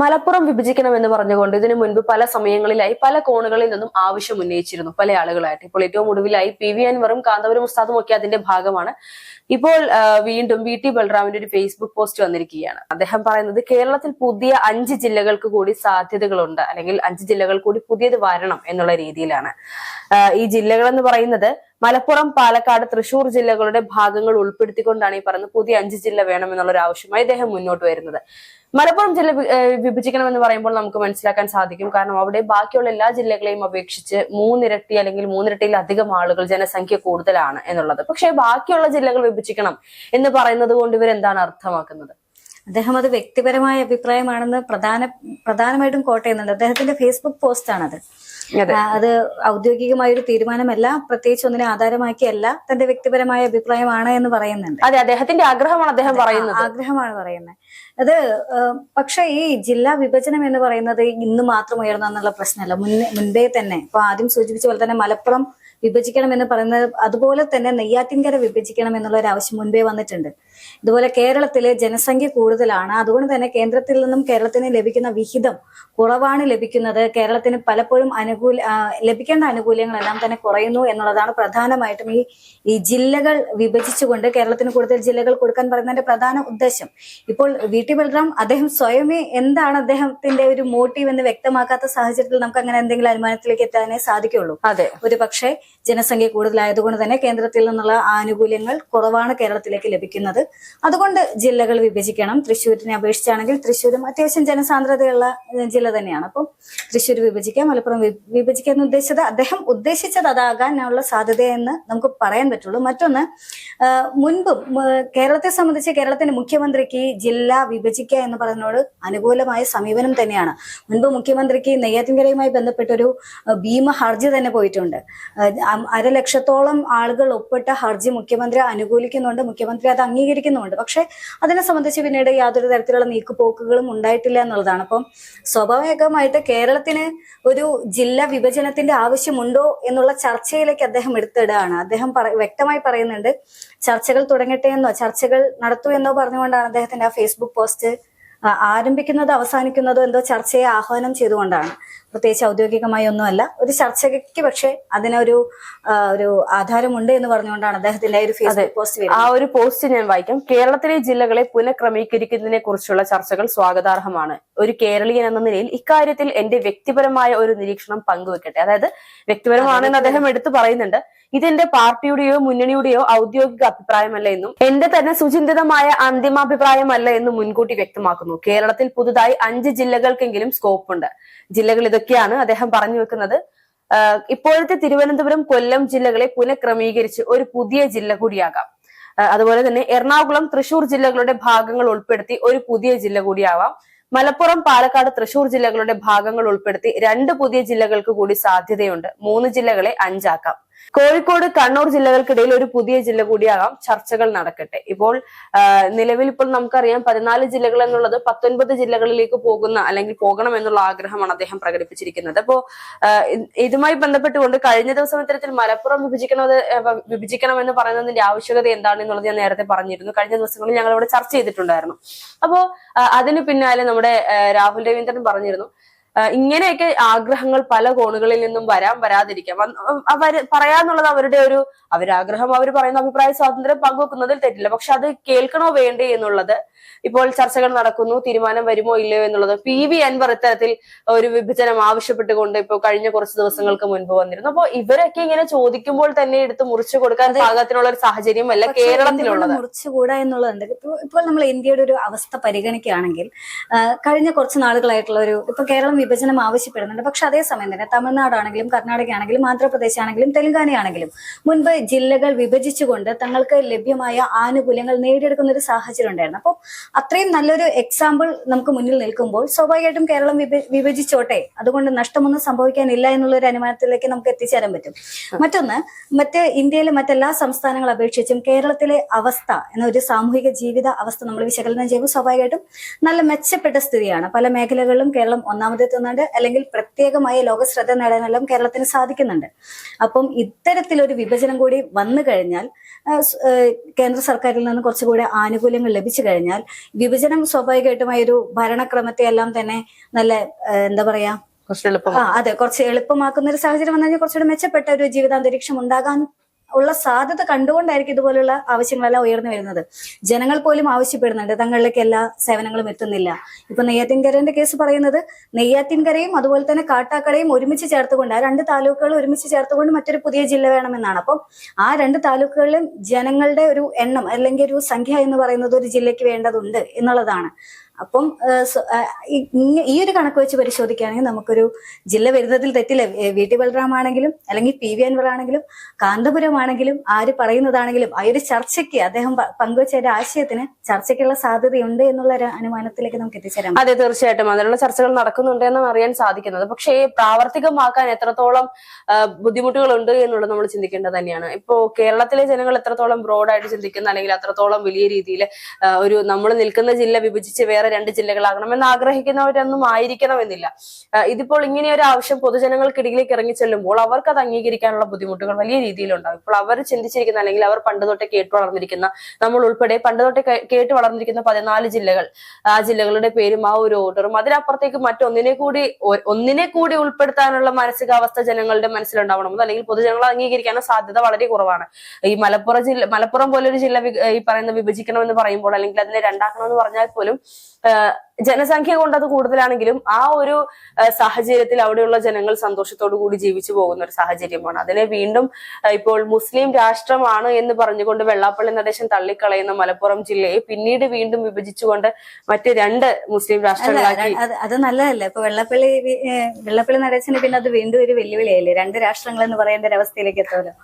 മലപ്പുറം വിഭജിക്കണം എന്ന് പറഞ്ഞുകൊണ്ട് ഇതിനു മുൻപ് പല സമയങ്ങളിലായി പല കോണുകളിൽ നിന്നും ആവശ്യം ഉന്നയിച്ചിരുന്നു പല ആളുകളായിട്ട്. ഇപ്പോൾ ഏറ്റവും ഒടുവിലായി പി വി അൻവറും കാന്തപുരം ഉസ്താദും ഒക്കെ അതിന്റെ ഭാഗമാണ്. ഇപ്പോൾ വീണ്ടും വി ടി ബൽറാമിന്റെ ഒരു ഫേസ്ബുക്ക് പോസ്റ്റ് വന്നിരിക്കുകയാണ്. അദ്ദേഹം പറയുന്നത് കേരളത്തിൽ പുതിയ അഞ്ച് ജില്ലകൾക്ക് കൂടി സാധ്യതകളുണ്ട് അല്ലെങ്കിൽ അഞ്ച് ജില്ലകൾ കൂടി പുതിയത് വരണം എന്നുള്ള രീതിയിലാണ്. ഈ ജില്ലകൾ എന്ന് പറയുന്നത് മലപ്പുറം പാലക്കാട് തൃശൂർ ജില്ലകളുടെ ഭാഗങ്ങൾ ഉൾപ്പെടുത്തിക്കൊണ്ടാണ് ഈ പറയുന്നത് പുതിയ അഞ്ച് ജില്ല വേണമെന്നുള്ള ഒരു ആവശ്യമായി അദ്ദേഹം മുന്നോട്ട് വരുന്നത്. മലപ്പുറം ജില്ല വിഭജിക്കണമെന്ന് പറയുമ്പോൾ നമുക്ക് മനസ്സിലാക്കാൻ സാധിക്കും. കാരണം അവിടെ ബാക്കിയുള്ള എല്ലാ ജില്ലകളെയും അപേക്ഷിച്ച് മൂന്നിരട്ടി അല്ലെങ്കിൽ മൂന്നിരട്ടിയിലധികം ആളുകൾ ജനസംഖ്യ കൂടുതലാണ് എന്നുള്ളത്. പക്ഷേ ബാക്കിയുള്ള ജില്ലകൾ വിഭജിക്കണം എന്ന് പറയുന്നത് കൊണ്ട് ഇവരെന്താണ് അർത്ഥമാക്കുന്നത്? അദ്ദേഹം അത് വ്യക്തിപരമായ അഭിപ്രായമാണെന്ന് പ്രധാന പ്രധാനമായിട്ടും കോട്ടയുന്നുണ്ട്. അദ്ദേഹത്തിന്റെ ഫേസ്ബുക്ക് പോസ്റ്റ് ആണത് അതെ. ഔദ്യോഗികമായ ഒരു തീരുമാനമല്ല പ്രത്യേകിച്ച് ഒന്നിനെ ആധാരമാക്കിയല്ല തന്റെ വ്യക്തിപരമായ അഭിപ്രായമാണ് എന്ന് പറയുന്നുണ്ട്. അതെ അദ്ദേഹത്തിന്റെ ആഗ്രഹമാണ് അദ്ദേഹം പറയുന്നത്. ആഗ്രഹമാണ് പറയുന്നത്. അത് പക്ഷെ ഈ ജില്ലാ വിഭജനം എന്ന് പറയുന്നത് ഇന്ന് മാത്രം ഉയർന്ന എന്നുള്ള പ്രശ്നമല്ല. മുന്നേ മുൻപേ തന്നെ ഇപ്പൊ ആദ്യം സൂചിപ്പിച്ച പോലെ തന്നെ മലപ്പുറം വിഭജിക്കണം എന്ന് പറയുന്നത് അതുപോലെ തന്നെ നെയ്യാറ്റിൻകര വിഭജിക്കണം എന്നുള്ള ഒരു ആവശ്യം മുൻപേ വന്നിട്ടുണ്ട്. ഇതുപോലെ കേരളത്തിലെ ജനസംഖ്യ കൂടുതലാണ്. അതുകൊണ്ട് തന്നെ കേന്ദ്രത്തിൽ നിന്നും കേരളത്തിന് ലഭിക്കുന്ന വിഹിതം കുറവാണ് ലഭിക്കുന്നത്. കേരളത്തിന് പലപ്പോഴും അനുകൂല ലഭിക്കേണ്ട ആനുകൂല്യങ്ങളെല്ലാം തന്നെ കുറയുന്നു എന്നുള്ളതാണ് പ്രധാനമായിട്ടും ഈ ഈ ജില്ലകൾ വിഭജിച്ചുകൊണ്ട് കേരളത്തിന് കൂടുതൽ ജില്ലകൾ കൊടുക്കാൻ പറയുന്നതിന്റെ പ്രധാന ഉദ്ദേശം. ഇപ്പോൾ വി ടി ബൽറാം അദ്ദേഹം സ്വയമേ എന്താണ് അദ്ദേഹത്തിന്റെ ഒരു മോട്ടീവ് എന്ന് വ്യക്തമാക്കാത്ത സാഹചര്യത്തിൽ നമുക്ക് അങ്ങനെ എന്തെങ്കിലും അനുമാനത്തിലേക്ക് എത്താനേ സാധിക്കുള്ളൂ. അതെ. ഒരു പക്ഷേ ജനസംഖ്യ കൂടുതലായതുകൊണ്ട് തന്നെ കേന്ദ്രത്തിൽ നിന്നുള്ള ആനുകൂല്യങ്ങൾ കുറവാണ് കേരളത്തിലേക്ക് ലഭിക്കുന്നത്. അതുകൊണ്ട് ജില്ലകൾ വിഭജിക്കണം. തൃശ്ശൂരിനെ അപേക്ഷിച്ചാണെങ്കിൽ തൃശ്ശൂരും അത്യാവശ്യം ജനസാന്ദ്രതയുള്ള ജില്ല തന്നെയാണ്. അപ്പം തൃശ്ശൂർ വിഭജിക്കാം. മലപ്പുറം വി- വിഭജിക്കാൻ ഉദ്ദേശിച്ചത് അദ്ദേഹം ഉദ്ദേശിച്ചത് അതാകാനുള്ള സാധ്യതയെന്ന് നമുക്ക് പറയാൻ പറ്റുള്ളൂ. മറ്റൊന്ന് മുൻപും കേരളത്തെ സംബന്ധിച്ച് കേരളത്തിന്റെ മുഖ്യമന്ത്രിക്ക് ജില്ല വിഭജിക്കുക എന്ന് പറഞ്ഞതിനോട് അനുകൂലമായ സമീപനം തന്നെയാണ്. മുൻപ് മുഖ്യമന്ത്രിക്ക് നെയ്യാറ്റിൻകരയുമായി ബന്ധപ്പെട്ടൊരു ഭീമ ഹർജി തന്നെ പോയിട്ടുണ്ട്. അരലക്ഷത്തോളം ആളുകൾ ഒപ്പിട്ട ഹർജി മുഖ്യമന്ത്രി അനുകൂലിക്കുന്നുണ്ട്. മുഖ്യമന്ത്രി അത് അംഗീകരിക്കുന്നുണ്ട് പക്ഷെ അതിനെ സംബന്ധിച്ച് പിന്നീട് യാതൊരു തരത്തിലുള്ള നീക്കുപോക്കുകളും ഉണ്ടായിട്ടില്ല എന്നുള്ളതാണ്. അപ്പം സ്വാഭാവികമായിട്ട് കേരളത്തിന് ഒരു ജില്ലാ വിഭജനത്തിന്റെ ആവശ്യമുണ്ടോ എന്നുള്ള ചർച്ചയിലേക്ക് അദ്ദേഹം എടുത്തിടുകയാണ്. അദ്ദേഹം വ്യക്തമായി പറയുന്നുണ്ട് ചർച്ചകൾ തുടങ്ങട്ടെ എന്നോ ചർച്ചകൾ നടത്തൂ എന്നോ പറഞ്ഞുകൊണ്ടാണ് അദ്ദേഹത്തിന്റെ ആ ഫേസ്ബുക്ക് പോസ്റ്റ് ആരംഭിക്കുന്നതോ അവസാനിക്കുന്നതോ എന്തോ ചർച്ചയെ ആഹ്വാനം ചെയ്തുകൊണ്ടാണ്. പ്രത്യേകിച്ച് ഔദ്യോഗികമായി ഒന്നുമല്ല. ഒരു ചർച്ചയ്ക്ക് പക്ഷെ അതിനൊരു ഒരു ആധാരമുണ്ട് എന്ന് പറഞ്ഞുകൊണ്ടാണ് അദ്ദേഹത്തിന്റെ ഒരു ഫേസ്ബുക്ക് പോസ്റ്റ് ആ ഒരു പോസ്റ്റ് ഞാൻ വായിക്കാം. കേരളത്തിലെ ജില്ലകളെ പുനഃക്രമീകരിക്കുന്നതിനെ കുറിച്ചുള്ള ചർച്ചകൾ സ്വാഗതാർഹമാണ്. ഒരു കേരളീയൻ എന്ന നിലയിൽ ഇക്കാര്യത്തിൽ എന്റെ വ്യക്തിപരമായ ഒരു നിരീക്ഷണം പങ്കുവെക്കട്ടെ. അതായത് വ്യക്തിപരമാണെന്ന് അദ്ദേഹം എടുത്തു പറയുന്നുണ്ട്. ഇതെന്റെ പാർട്ടിയുടെയോ മുന്നണിയുടെയോ ഔദ്യോഗിക അഭിപ്രായമല്ല എന്നും എന്റെ തന്നെ സുചിന്തിതമായ അന്തിമാഭിപ്രായമല്ല എന്നും മുൻകൂട്ടി വ്യക്തമാക്കുന്നു. കേരളത്തിൽ പുതുതായി അഞ്ച് ജില്ലകൾക്കെങ്കിലും സ്കോപ്പ് ഉണ്ട്. ജില്ലകൾ ഇതൊക്കെയാണ് അദ്ദേഹം പറഞ്ഞു വെക്കുന്നത്. ഇപ്പോഴത്തെ തിരുവനന്തപുരം കൊല്ലം ജില്ലകളെ പുനഃക്രമീകരിച്ച് ഒരു പുതിയ ജില്ല കൂടിയാകാം. അതുപോലെ തന്നെ എറണാകുളം തൃശൂർ ജില്ലകളുടെ ഭാഗങ്ങൾ ഉൾപ്പെടുത്തി ഒരു പുതിയ ജില്ല കൂടിയാവാം. മലപ്പുറം പാലക്കാട് തൃശൂർ ജില്ലകളുടെ ഭാഗങ്ങൾ ഉൾപ്പെടുത്തി രണ്ട് പുതിയ ജില്ലകൾക്ക് കൂടി സാധ്യതയുണ്ട്. മൂന്ന് ജില്ലകളെ അഞ്ചാക്കാം. കോഴിക്കോട് കണ്ണൂർ ജില്ലകൾക്കിടയിൽ ഒരു പുതിയ ജില്ല കൂടിയാകാം ചർച്ചകൾ നടക്കട്ടെ. ഇപ്പോൾ നിലവിൽ ഇപ്പോൾ നമുക്കറിയാം പതിനാല് ജില്ലകൾ എന്നുള്ളത് പത്തൊൻപത് ജില്ലകളിലേക്ക് പോകുന്ന അല്ലെങ്കിൽ പോകണം എന്നുള്ള ആഗ്രഹമാണ് അദ്ദേഹം പ്രകടിപ്പിച്ചിരിക്കുന്നത്. അപ്പോ ഇതുമായി ബന്ധപ്പെട്ടുകൊണ്ട് കഴിഞ്ഞ ദിവസം ഇത്തരത്തിൽ മലപ്പുറം വിഭജിക്കണത് വിഭജിക്കണമെന്ന് പറയുന്നതിന്റെ ആവശ്യകത എന്താണ് എന്നുള്ളത് ഞാൻ നേരത്തെ പറഞ്ഞിരുന്നു. കഴിഞ്ഞ ദിവസങ്ങളിൽ ഞങ്ങൾ ഇവിടെ ചർച്ച ചെയ്തിട്ടുണ്ടായിരുന്നു. അപ്പോ അതിന് പിന്നാലെ നമ്മുടെ രാഹുൽ രവീന്ദ്രൻ പറഞ്ഞിരുന്നു ഇങ്ങനെയൊക്കെ ആഗ്രഹങ്ങൾ പല കോണുകളിൽ നിന്നും വരാൻ വരാതിരിക്കാം. അവർ പറയാന്നുള്ളത് അവരുടെ ഒരു അവരാഗ്രഹം അവർ പറയുന്ന അഭിപ്രായ സ്വാതന്ത്ര്യം പങ്കുവെക്കുന്നതിൽ തെറ്റില്ല. പക്ഷെ അത് കേൾക്കണോ വേണ്ടേ എന്നുള്ളത് ഇപ്പോൾ ചർച്ചകൾ നടക്കുന്നു. തീരുമാനം വരുമോ ഇല്ലയോ എന്നുള്ളത് പി വി അൻവർ ഇത്തരത്തിൽ ഒരു വിഭജനം ആവശ്യപ്പെട്ടുകൊണ്ട് ഇപ്പോൾ കഴിഞ്ഞ കുറച്ച് ദിവസങ്ങൾക്ക് മുൻപ് വന്നിരുന്നു. അപ്പോൾ ഇവരൊക്കെ ഇങ്ങനെ ചോദിക്കുമ്പോൾ തന്നെ എടുത്ത് മുറിച്ചു കൊടുക്കാൻ പാകത്തിനുള്ള ഒരു സാഹചര്യമല്ല കേരളത്തിലുള്ളത്. മുറിച്ചുകൂടാ എന്നുള്ളതുണ്ട് ഇപ്പോൾ ഇപ്പോൾ നമ്മൾ ഇന്ത്യയുടെ ഒരു അവസ്ഥ പരിഗണിക്കുകയാണെങ്കിൽ കഴിഞ്ഞ കുറച്ച് നാളുകളായിട്ടുള്ള ഒരു ഇപ്പൊ കേരളം വിഭജനം ആവശ്യപ്പെടുന്നുണ്ട്. പക്ഷെ അതേസമയം തന്നെ തമിഴ്നാടാണെങ്കിലും കർണാടക ആണെങ്കിലും ആന്ധ്രാപ്രദേശ് ആണെങ്കിലും തെലങ്കാന ആണെങ്കിലും മുൻപ് ജില്ലകൾ വിഭജിച്ചുകൊണ്ട് തങ്ങൾക്ക് ലഭ്യമായ ആനുകൂല്യങ്ങൾ നേടിയെടുക്കുന്ന ഒരു സാഹചര്യം ഉണ്ടായിരുന്നു. അപ്പോൾ അത്രയും നല്ലൊരു എക്സാമ്പിൾ നമുക്ക് മുന്നിൽ നിൽക്കുമ്പോൾ സ്വാഭാവികമായിട്ടും കേരളം വിഭ- വിഭജിച്ചോട്ടെ. അതുകൊണ്ട് നഷ്ടമൊന്നും സംഭവിക്കാനില്ല എന്നുള്ള ഒരു അനുമാനത്തിലേക്ക് നമുക്ക് എത്തിച്ചേരാൻ പറ്റും. മറ്റൊന്ന് മറ്റ് ഇന്ത്യയിലെ മറ്റെല്ലാ സംസ്ഥാനങ്ങളെ അപേക്ഷിച്ചും കേരളത്തിലെ അവസ്ഥ എന്ന ഒരു സാമൂഹിക ജീവിത അവസ്ഥ നമ്മൾ വിശകലനം ചെയ്യുമ്പോൾ സ്വാഭാവികമായിട്ടും നല്ല മെച്ചപ്പെട്ട സ്ഥിതിയാണ്. പല മേഖലകളിലും കേരളം ഒന്നാമത് ചെലുത്തുന്നുണ്ട് അല്ലെങ്കിൽ പ്രത്യേകമായ ലോക ശ്രദ്ധ നേടാനെല്ലാം കേരളത്തിന് സാധിക്കുന്നുണ്ട്. അപ്പം ഇത്തരത്തിലൊരു വിഭജനം കൂടി വന്നു കഴിഞ്ഞാൽ കേന്ദ്ര സർക്കാരിൽ നിന്ന് കുറച്ചുകൂടി ആനുകൂല്യങ്ങൾ ലഭിച്ചു കഴിഞ്ഞാൽ വിഭജനം സ്വാഭാവികമായിട്ടുമായ ഒരു ഭരണക്രമത്തെ എല്ലാം തന്നെ നല്ല എന്താ പറയാ കുറച്ച് എളുപ്പം ആ അതെ കുറച്ച് എളുപ്പമാക്കുന്ന ഒരു സാഹചര്യം വന്നു കഴിഞ്ഞാൽ കുറച്ചുകൂടി മെച്ചപ്പെട്ട ഒരു ജീവിതാന്തരീക്ഷം ഉണ്ടാകാൻ ഉള്ള സാധ്യത കണ്ടുകൊണ്ടായിരിക്കും ഇതുപോലുള്ള ആവശ്യങ്ങളെല്ലാം ഉയർന്നു വരുന്നത്. ജനങ്ങൾ പോലും ആവശ്യപ്പെടുന്നുണ്ട്. തങ്ങളിലേക്ക് എല്ലാ സേവനങ്ങളും എത്തുന്നില്ല. ഇപ്പൊ നെയ്യാറ്റിൻകരന്റെ കേസ് പറയുന്നത് നെയ്യാറ്റിൻകരയും അതുപോലെ തന്നെ കാട്ടാക്കടയും ഒരുമിച്ച് ചേർത്തുകൊണ്ട് ആ രണ്ട് താലൂക്കുകൾ ഒരുമിച്ച് ചേർത്തുകൊണ്ട് മറ്റൊരു പുതിയ ജില്ല വേണമെന്നാണ്. അപ്പം ആ രണ്ട് താലൂക്കുകളിലും ജനങ്ങളുടെ ഒരു എണ്ണം അല്ലെങ്കിൽ ഒരു സംഖ്യ എന്ന് പറയുന്നത് ഒരു ജില്ലയ്ക്ക് വേണ്ടതുണ്ട് എന്നുള്ളതാണ്. അപ്പം ഈ- ഒരു കണക്ക് വെച്ച് പരിശോധിക്കുകയാണെങ്കിൽ നമുക്കൊരു ജില്ല വരുന്നതിൽ തെറ്റില്ല. വി ടി ബൽറാം ആണെങ്കിലും അല്ലെങ്കിൽ പി വി അൻവർ ആണെങ്കിലും കാന്തപുരം ആണെങ്കിലും ആര് പറയുന്നതാണെങ്കിലും ആ ഒരു ചർച്ചയ്ക്ക് അദ്ദേഹം പങ്കുവച്ച ഒരു ആശയത്തിന് ചർച്ചയ്ക്കുള്ള സാധ്യതയുണ്ട് എന്നുള്ള ഒരു അനുമാനത്തിലേക്ക് നമുക്ക് എത്തിച്ചേരാം. അതെ തീർച്ചയായിട്ടും. അതിനുള്ള ചർച്ചകൾ നടക്കുന്നുണ്ട് എന്നാണ് അറിയാൻ സാധിക്കുന്നത്. പക്ഷേ പ്രാവർത്തികമാക്കാൻ എത്രത്തോളം ബുദ്ധിമുട്ടുകളുണ്ട് എന്നുള്ളത് നമ്മൾ ചിന്തിക്കേണ്ടത് തന്നെയാണ്. ഇപ്പോ കേരളത്തിലെ ജനങ്ങൾ എത്രത്തോളം ബ്രോഡായിട്ട് ചിന്തിക്കുന്ന അല്ലെങ്കിൽ അത്രത്തോളം വലിയ രീതിയിൽ ഒരു നമ്മൾ നിൽക്കുന്ന ജില്ല വിഭജിച്ച് വേറെ രണ്ട് ജില്ലകളാകണമെന്ന് ആഗ്രഹിക്കുന്നവരൊന്നും ആയിരിക്കണമെന്നില്ല. ഇതിപ്പോൾ ഇങ്ങനെ ഒരു ആവശ്യം പൊതുജനങ്ങൾക്കിടയിലേക്ക് ഇറങ്ങി ചെല്ലുമ്പോൾ അവർക്ക് അത് അംഗീകരിക്കാനുള്ള ബുദ്ധിമുട്ടുകൾ വലിയ രീതിയിലുണ്ടാകും ഇപ്പോൾ അവർ ചിന്തിച്ചിരിക്കുന്ന അല്ലെങ്കിൽ അവർ പണ്ട് തൊട്ടേ കേട്ട് വളർന്നിരിക്കുന്ന നമ്മൾ ഉൾപ്പെടെ പണ്ട് തൊട്ടേ കേട്ട് വളർന്നിരിക്കുന്ന പതിനാല് ജില്ലകൾ ആ ജില്ലകളുടെ പേരും ആ ഒരു ഓർഡറും അതിനപ്പുറത്തേക്ക് മറ്റൊന്നിനെ കൂടി ഒന്നിനെ കൂടി ഉൾപ്പെടുത്താനുള്ള മാനസികാവസ്ഥ ജനങ്ങളുടെ മനസ്സിലുണ്ടാവണം അല്ലെങ്കിൽ പൊതുജനങ്ങൾ അംഗീകരിക്കാനുള്ള സാധ്യത വളരെ കുറവാണ്. ഈ മലപ്പുറം ജില്ല മലപ്പുറം പോലൊരു ജില്ല ഈ പറയുന്ന വിഭജിക്കണമെന്ന് പറയുമ്പോൾ അല്ലെങ്കിൽ അതിനെ രണ്ടാക്കണമെന്ന് പറഞ്ഞാൽ പോലും ആ, ജനസംഖ്യ കൊണ്ട് അത് കൂടുതലാണെങ്കിലും ആ ഒരു സാഹചര്യത്തിൽ അവിടെയുള്ള ജനങ്ങൾ സന്തോഷത്തോടു കൂടി ജീവിച്ചു പോകുന്ന ഒരു സാഹചര്യമാണ്. അതിനെ വീണ്ടും ഇപ്പോൾ മുസ്ലിം രാഷ്ട്രമാണ് എന്ന് പറഞ്ഞുകൊണ്ട് വെള്ളാപ്പള്ളി നടേശൻ തള്ളിക്കളയുന്ന മലപ്പുറം ജില്ലയെ പിന്നീട് വീണ്ടും വിഭജിച്ചുകൊണ്ട് മറ്റ് രണ്ട് മുസ്ലിം രാഷ്ട്രങ്ങളാക്കി അത് നല്ലതല്ലേ. ഇപ്പൊ വെള്ളപ്പള്ളി വെള്ളപ്പള്ളി നടേശന് പിന്നെ അത് വീണ്ടും ഒരു വെല്ലുവിളിയായില്ലേ രണ്ട് രാഷ്ട്രങ്ങൾ എന്ന് പറയുന്ന ഒരു അവസ്ഥയിലേക്ക് എത്തുമല്ലോ.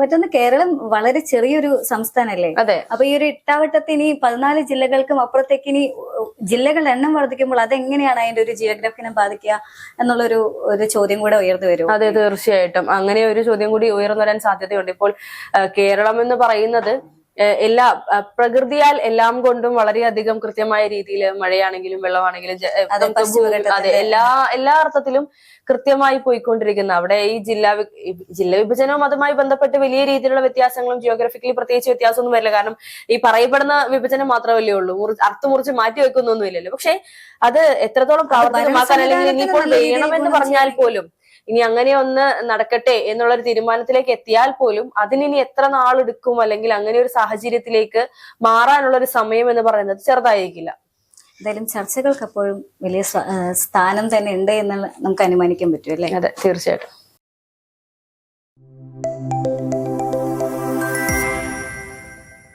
മറ്റൊന്ന് കേരളം വളരെ ചെറിയൊരു സംസ്ഥാനല്ലേ? അതെ. അപ്പൊ ഈ ഒരു ഇട്ടാവട്ടത്തിന് പതിനാല് ജില്ലകൾക്കും അപ്പുറത്തേക്ക് ഇനി ജില്ലകളുടെ എണ്ണം വർദ്ധിക്കുമ്പോൾ അതെങ്ങനെയാണ് അതിന്റെ ഒരു ജിയോഗ്രഫിനെ ബാധിക്കുക എന്നുള്ളൊരു ഒരു ചോദ്യം കൂടെ ഉയർന്നു വരും. അതെ തീർച്ചയായിട്ടും. അങ്ങനെ ഒരു ചോദ്യം കൂടി ഉയർന്നു വരാൻ സാധ്യതയുണ്ട്. ഇപ്പോൾ കേരളം എന്ന് പറയുന്നത് എല്ലാ പ്രകൃതിയാൽ എല്ലാം കൊണ്ടും വളരെയധികം കൃത്യമായ രീതിയിൽ മഴയാണെങ്കിലും വെള്ളമാണെങ്കിലും അതെ, എല്ലാ എല്ലാ അർത്ഥത്തിലും കൃത്യമായി പോയിക്കൊണ്ടിരിക്കുന്ന. അവിടെ ഈ ജില്ലാ ജില്ല വിഭജനവും അതുമായി ബന്ധപ്പെട്ട് വലിയ രീതിയിലുള്ള വ്യത്യാസങ്ങളും ജിയോഗ്രഫിക്കലി പ്രത്യേകിച്ച് വ്യത്യാസമൊന്നും വരില്ല. കാരണം ഈ പറയപ്പെടുന്ന വിഭജനം മാത്രമല്ലേ ഉള്ളൂ അർത്ഥം മുറിച്ച് മാറ്റി വെക്കുന്നൊന്നുമില്ലല്ലോ. പക്ഷെ അത് എത്രത്തോളം പ്രാവർത്തികമാക്കാൻ അല്ലെങ്കിൽ ഇനിയിപ്പോൾ വേണമെന്ന് പറഞ്ഞാൽ പോലും ഇനി അങ്ങനെ ഒന്ന് നടക്കട്ടെ എന്നുള്ള ഒരു തീരുമാനത്തിലേക്ക് എത്തിയാൽ പോലും അതിനിനി എത്ര നാളെടുക്കും അല്ലെങ്കിൽ അങ്ങനെ ഒരു സാഹചര്യത്തിലേക്ക് മാറാനുള്ള ഒരു സമയം എന്ന് പറയുന്നത് ചെറുതായിരിക്കില്ല. എന്തായാലും ചർച്ചകൾക്ക് അപ്പോഴും വലിയ സ്ഥാനം തന്നെ ഉണ്ട് എന്ന് നമുക്ക് അനുമാനിക്കാൻ പറ്റും അല്ലേ? അതെ തീർച്ചയായിട്ടും.